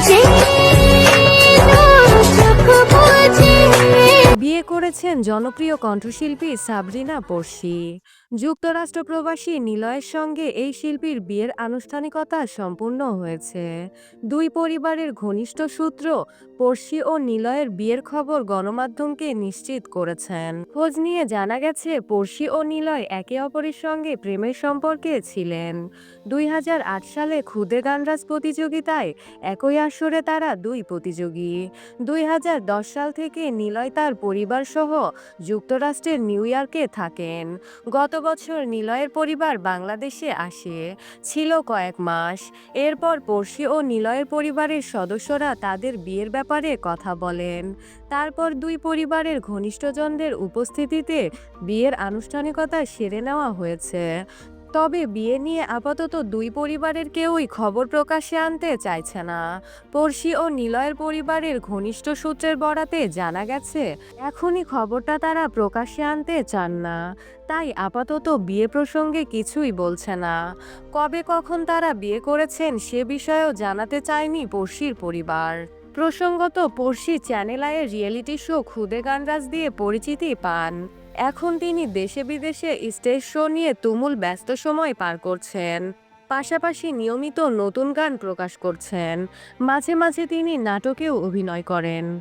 change করেছেন জনপ্রিয় কণ্ঠশিল্পী সাবরিনা পড়শি যুক্তরাষ্ট্র প্রবাসী নিলয়ের সঙ্গে এই শিল্পীর বিয়ের আনুষ্ঠানিকতা সম্পূর্ণ হয়েছে। দুই পরিবারের ঘনিষ্ঠ সূত্র পড়শি ও নিলয়ের বিয়ের খবর গণমাধ্যমকে নিশ্চিত করেছেন। খোঁজ নিয়ে জানা গেছে পড়শি ও নিলয় একে অপরের সঙ্গে প্রেমের সম্পর্কে ছিলেন। দুই হাজার আট সালে খুদে গানরাজ প্রতিযোগিতায় একই আসরে তারা দুই প্রতিযোগী। দুই হাজার দশ সাল থেকে নিলয় তার পরিবার সহ যুক্তরাষ্ট্রের নিউ ইয়র্কে থাকেন। গত বছর নিলয়ের পরিবার বাংলাদেশে আসে। ছিল কয়েক মাস। এরপর পড়শি ও নিলয়ের পরিবারের সদস্যরা তাদের বিয়ের ব্যাপারে কথা বলেন। তারপর দুই পরিবারের ঘনিষ্ঠজনদের উপস্থিতিতে বিয়ের আনুষ্ঠানিকতা সেরে নেওয়া হয়েছে। তবে বিয়ে নিয়ে আপাতত দুই পরিবারের কেউই খবর প্রকাশে আনতে চাইছে না। পড়শি ও নিলয়ের পরিবারের ঘনিষ্ঠ সূত্রের বরাতে জানা গেছে, এখনই খবরটা তারা প্রকাশ্যে আনতে চান না। তাই আপাতত বিয়ে প্রসঙ্গে কিছুই বলছে না। কবে কখন তারা বিয়ে করেছেন সে বিষয়েও জানাতে চায়নি পড়শির পরিবার। প্রসঙ্গত পড়শি চ্যানেল আয়ের রিয়েলিটি শো খুদে গানরাজ দিয়ে পরিচিতি পান। এখন তিনি দেশে বিদেশে স্টেজ শো নিয়ে তুমুল ব্যস্ত সময় পার করছেন। পাশাপাশি নিয়মিত নতুন গান প্রকাশ করছেন। মাঝে মাঝে তিনি নাটকেও অভিনয় করেন।